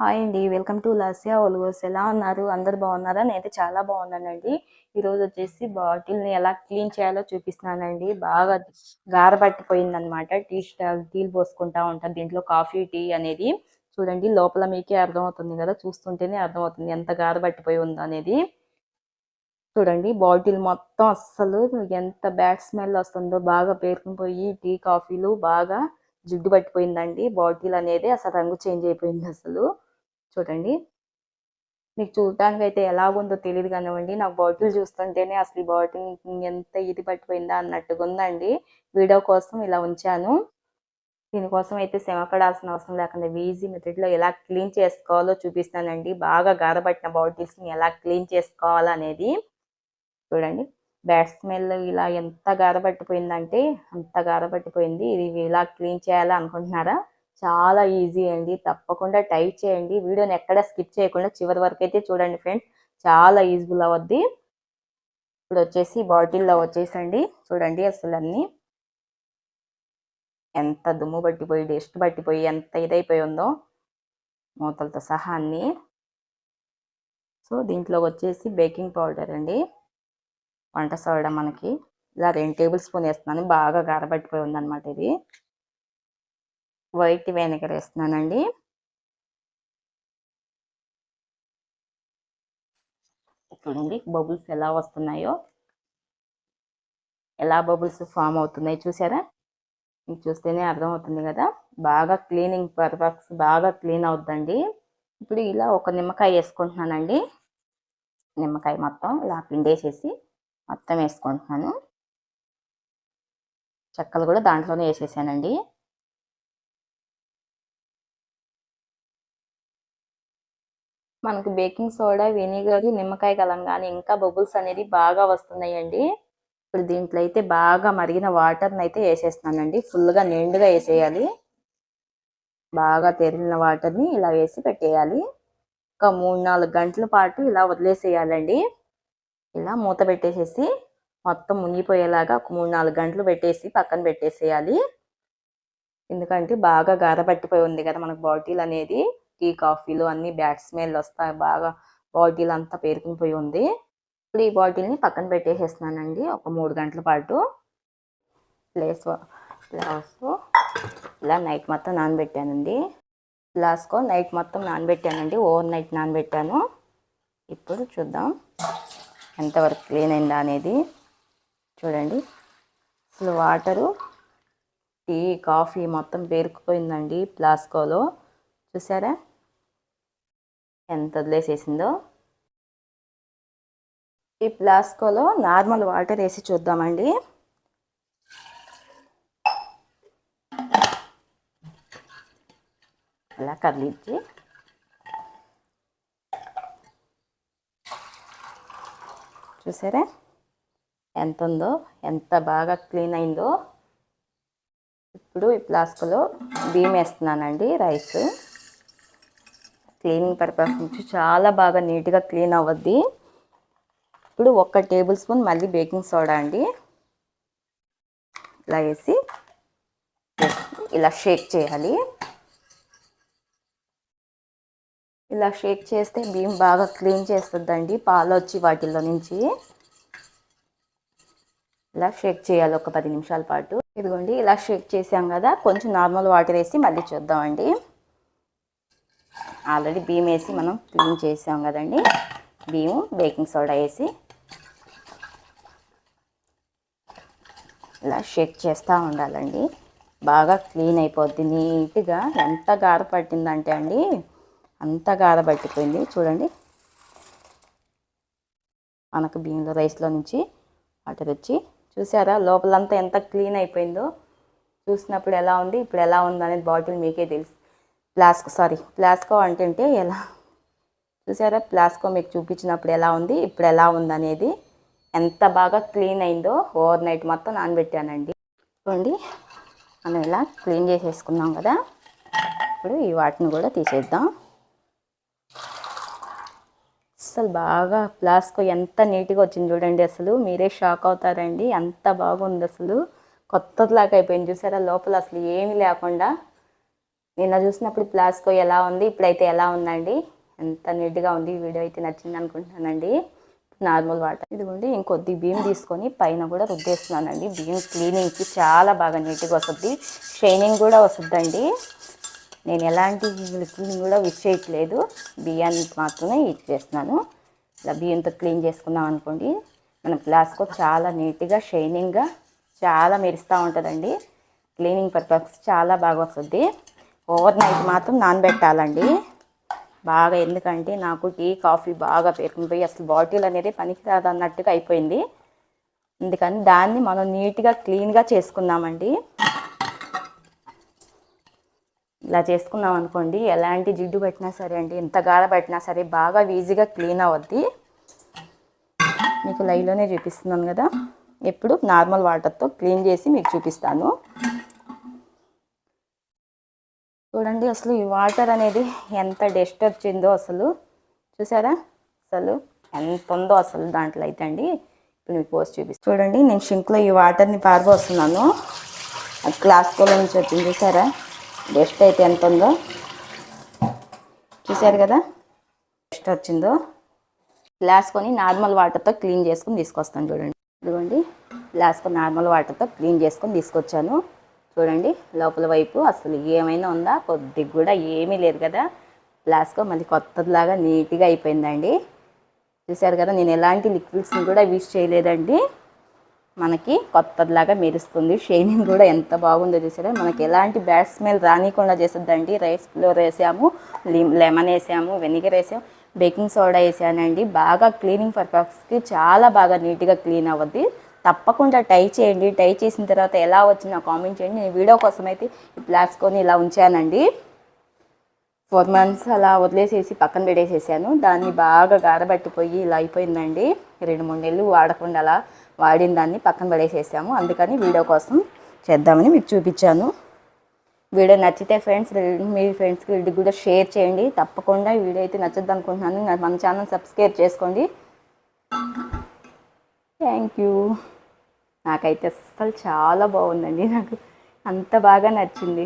Hi అండి welcome to లాసియా ఒలుగోస్ ఎలా ఉన్నారు? అందరు బాగున్నారా? నేనైతే చాలా బాగున్నానండి. ఈరోజు వచ్చేసి బాటిల్ని ఎలా క్లీన్ చేయాలో చూపిస్తున్నానండి. బాగా గారబట్టిపోయింది అనమాట టీ స్టాల్ టీలు పోసుకుంటా ఉంటారు. దీంట్లో కాఫీ టీ అనేది చూడండి లోపల మీకే అర్థమవుతుంది కదా. చూస్తుంటేనే అర్థమవుతుంది ఎంత గారబట్టిపోయి ఉందో అనేది. చూడండి బాటిల్ మొత్తం అస్సలు ఎంత బ్యాడ్ స్మెల్ వస్తుందో బాగా పేరుకుని టీ కాఫీలు బాగా జిడ్డు పట్టిపోయిందండి. బాటిల్ అనేది అసలు రంగు చేంజ్ అయిపోయింది అసలు. చూడండి. మీకు చూడటానికి అయితే ఎలాగుందో తెలియదు కానివ్వండి. నాకు బాటిల్ చూస్తుంటేనే అసలు బాటిల్ ఎంత ఇది పట్టిపోయిందా అన్నట్టుగా ఉందండి. వీడియో కోసం ఇలా ఉంచాను. దీనికోసం అయితే శ్రమ పడాల్సిన అవసరం లేకుండా ఈజీ మెథడ్లో ఎలా క్లీన్ చేసుకోవాలో చూపిస్తానండి. బాగా గారబట్టిన బాటిల్స్ని ఎలా క్లీన్ చేసుకోవాలనేది. చూడండి. బ్యాడ్ స్మెల్ ఇలా ఎంత గారబట్టిపోయిందంటే అంత గారబట్టిపోయింది ఇది ఇలా క్లీన్ చేయాలా అనుకుంటున్నారా? చాలా ఈజీ అండి. తప్పకుండా టైప్ చేయండి. వీడియోని ఎక్కడ స్కిప్ చేయకుండా చివరి వరకు అయితే చూడండి ఫ్రెండ్స్. చాలా యూజ్ఫుల్ అవద్ది. ఇప్పుడు వచ్చేసి బాటిల్లో వచ్చేసండి. చూడండి అసలు అన్నీ ఎంత దుమ్ము పట్టిపోయి డస్ట్ పట్టిపోయి ఎంత ఇదైపోయి ఉందో. మూతలతో సహా అన్నీ. సో దీంట్లో వచ్చేసి బేకింగ్ పౌడర్ అండి. వంట సోడా మనకి. ఇలా రెండు టేబుల్ స్పూన్ వేస్తున్నాను. బాగా గారబట్టిపోయి ఉందన్నమాట ఇది. వైట్ వెనిగర్ వేస్తున్నానండి. చూడండి బబుల్స్ ఎలా వస్తున్నాయో. ఎలా బబుల్స్ ఫామ్ అవుతున్నాయి చూసారా? మీకు చూస్తేనే అర్థమవుతుంది కదా. బాగా క్లీనింగ్ పర్పస్ బాగా క్లీన్ అవుతుందండి ఇప్పుడు ఇలా ఒక నిమ్మకాయ వేసుకుంటున్నానండి. నిమ్మకాయ మొత్తం ఇలా పిండేసేసి మొత్తం వేసుకుంటున్నాను. చెక్కలు కూడా దాంట్లోనే వేసేసానండి. మనకు బేకింగ్ సోడా వెనిగర్ నిమ్మకాయ కలంగానే ఇంకా బబుల్స్ అనేది బాగా వస్తున్నాయండి. ఇప్పుడు దీంట్లో అయితే బాగా మరిగిన వాటర్ని అయితే వేసేస్తున్నానండి. ఫుల్గా నిండుగా వేసేయాలి. బాగా తెరిలిన వాటర్ని ఇలా వేసి పెట్టేయాలి. ఒక మూడు నాలుగు గంటల పాటు ఇలా వదిలేసేయాలండి. ఇలా మూత పెట్టేసేసి మొత్తం మునిగిపోయేలాగా ఒక మూడు నాలుగు గంటలు పెట్టేసి పక్కన పెట్టేసేయాలి. ఎందుకంటే బాగా గారబట్టిపోయి ఉంది కదా మనకు బాటిల్ అనేది. టీ కాఫీలు అన్ని బ్యాడ్ స్మెల్ వస్తాయి. బాగా బాటిల్ అంతా పేరుకుని ఉంది. ఇప్పుడు ఈ బాటిల్ని పక్కన పెట్టేసేస్తున్నానండి. ఒక మూడు గంటల పాటు. ప్లేస్ ప్లాస్కో ఇలా నైట్ మొత్తం నానబెట్టానండి. ప్లాస్కో నైట్ మొత్తం నానబెట్టానండి. ఓవర్ నైట్ నానబెట్టాను. ఇప్పుడు చూద్దాం ఎంతవరకు క్లీన్ అయిందా అనేది. చూడండి. అసలు వాటరు టీ కాఫీ మొత్తం పేరుకుపోయిందండి ప్లాస్కోలో చూసారా? ఎంత వదిలేసేసిందో. ఈ ప్లాస్కోలో నార్మల్ వాటర్ వేసి చూద్దామండి. అలా కదిలించి. చూసారా? ఎంత ఉందో ఎంత బాగా క్లీన్ అయిందో. ఇప్పుడు ఈ ప్లాస్క్లో బియ్యం వేస్తున్నానండి రైస్. క్లీనింగ్ పర్పస్ నుంచి చాలా బాగా నీట్గా క్లీన్ అవ్వద్ది. ఇప్పుడు ఒక్క టేబుల్ స్పూన్ మళ్ళీ బేకింగ్ సోడా అండి. ఇలా వేసి ఇలా షేక్ చేయాలి. ఇలా షేక్ చేస్తే బియ్యం బాగా క్లీన్ చేస్తుందండి పాలు వచ్చి వాటిల్లో నుంచి. ఇలా షేక్ చేయాలి ఒక పది నిమిషాల పాటు. ఇదిగోండి ఇలా షేక్ చేసాం కదా కొంచెం నార్మల్ వాటర్ వేసి మళ్ళీ చూద్దామండి. ఆల్రెడీ బియ్యం వేసి మనం క్లీన్ చేసాం కదండి. బియ్యం బేకింగ్ సోడా వేసి ఇలా షేక్ చేస్తూ ఉండాలండి. బాగా క్లీన్ అయిపోద్ది. నీట్గా ఎంత గార పట్టిందంటే అండి అంత గార పట్టిపోయింది. చూడండి. మనకు బియ్యంలో రైస్లో నుంచి వాటర్ వచ్చి చూసారా? లోపలంతా ఎంత క్లీన్ అయిపోయిందో. చూసినప్పుడు ఎలా ఉంది ఇప్పుడు ఎలా ఉందనేది బాటిల్ మీకే తెలుసు. ప్లాస్కో సారీ ప్లాస్కో అంటే ఎలా? చూసారా? ప్లాస్కో మీకు చూపించినప్పుడు ఎలా ఉంది ఇప్పుడు ఎలా ఉంది అనేది ఎంత బాగా క్లీన్ అయిందో ఓవర్ నైట్ మొత్తం నానబెట్టానండి. చూడండి మనం ఇలా క్లీన్ చేసేసుకున్నాం కదా. ఇప్పుడు ఈ వాటిని కూడా తీసేద్దాం. అసలు బాగా ప్లాస్కో ఎంత నీట్గా వచ్చింది చూడండి అసలు. మీరే షాక్ అవుతారండి. అంత బాగుంది అసలు. కొత్తలాగా అయిపోయింది. చూసారా? లోపల అసలు ఏమీ లేకుండా నిన్న చూసినప్పుడు ప్లాస్కో ఎలా ఉంది ఇప్పుడైతే ఎలా ఉందండి? ఎంత నీట్గా ఉంది ఈ వీడియో అయితే నచ్చింది అనుకుంటున్నానండి. Normal water. ఇదిగోండి ఇంకొద్ది బియ్యం తీసుకొని పైన కూడా రుద్దేస్తున్నానండి. బియ్యం క్లీనింగ్కి చాలా బాగా నీట్గా వస్తుంది. షైనింగ్ కూడా వస్తుందండి. నేను ఎలాంటి క్లీనింగ్ కూడా విష్ చేయట్లేదు. బియ్యాన్ని మాత్రమే యూజ్ చేస్తున్నాను. ఇలా బియ్యంతో క్లీన్ చేసుకున్నాం అనుకోండి. మన ప్లాస్కో చాలా నీట్గా షైనింగ్గా చాలా మెరుస్తూ ఉంటుందండి. క్లీనింగ్ పర్పస్ చాలా బాగా వస్తుంది. ఓవర్ నైట్ మాత్రం నానబెట్టాలండి. బాగా ఎందుకంటే నాకు టీ కాఫీ బాగా పేరుకుపోయి అసలు బాటిల్ అనేది పనికిరాదు అన్నట్టుగా అయిపోయింది. అందుకని దాన్ని మనం నీట్గా క్లీన్గా చేసుకుందామండి. ఇలా చేసుకున్నాం అనుకోండి ఎలాంటి జిడ్డు పెట్టినా సరే అండి ఎంత గాఢ పెట్టినా సరే బాగా ఈజీగా క్లీన్ అవుద్ది. మీకు లైవ్లోనే చూపిస్తున్నాను కదా. ఎప్పుడు నార్మల్ వాటర్తో క్లీన్ చేసి మీకు చూపిస్తాను. చూడండి అసలు ఈ వాటర్ అనేది ఎంత డస్ట్ వచ్చిందో అసలు. చూసారా? అసలు ఎంత ఉందో అసలు దాంట్లో అయితే అండి. ఇప్పుడు మీకు పోస్ట్ చూపిస్తాను చూడండి నేను షింక్లో ఈ వాటర్ని పారిపోస్తున్నాను అది క్లాస్కోలో నుంచి వచ్చింది చూసారా? డస్ట్ అయితే ఎంత ఉందో. చూసారు కదా? డస్ట్ వచ్చిందో. గ్లాస్కొని నార్మల్ వాటర్తో క్లీన్ చేసుకొని తీసుకొస్తాను చూడండి. ఇదిగోండి గ్లాస్కొని నార్మల్ వాటర్తో క్లీన్ చేసుకొని తీసుకొచ్చాను. చూడండి లోపల వైపు అసలు ఏమైనా ఉందా? కొద్దిగా కూడా ఏమీ లేదు కదా. ప్లాస్కో మళ్ళీ కొత్తదిలాగా నీట్గా అయిపోయిందండి. చూసారు కదా నేను ఎలాంటి లిక్విడ్స్ని కూడా యూస్ చేయలేదండి. మనకి కొత్తదిలాగా మెరుస్తుంది. షైనింగ్ కూడా ఎంత బాగుందో చూసారా మనకి ఎలాంటి బ్యాడ్ స్మెల్ రానికుండా చేస్తుందండి. రైస్ ఫ్లోర్ వేసాము లిమ్- లెమన్ వేసాము వెనిగర్ వేసాము బేకింగ్ సోడా వేసానండి. బాగా క్లీనింగ్ పర్పస్కి చాలా బాగా నీట్గా క్లీన్ అవ్వద్ది. తప్పకుండా టై చేయండి. టై చేసిన తర్వాత ఎలా వచ్చిందో కామెంట్ చేయండి. నేను వీడియో కోసం అయితే ఈ ప్లాస్కోని ఇలా ఉంచానండి. ఫోర్ మంత్స్ అలా వదిలేసేసి పక్కన పెట్టేసేసాను. దాన్ని బాగా గారబట్టిపోయి ఇలా అయిపోయిందండి. రెండు మూడు నెలలు వాడకుండా అలా వాడిన దాన్ని పక్కన పడేసేసాము. అందుకని వీడియో కోసం చేద్దామని మీకు చూపించాను. వీడియో నచ్చితే ఫ్రెండ్స్ మీ ఫ్రెండ్స్కి వీడికి కూడా షేర్ చేయండి. తప్పకుండా వీడియో అయితే నచ్చద్దు అనుకుంటున్నాను మన ఛానల్ సబ్స్క్రైబ్ చేసుకోండి. థ్యాంక్ యూ నాకైతే అస్సలు చాలా బాగుందండి. నాకు అంత బాగా నచ్చింది.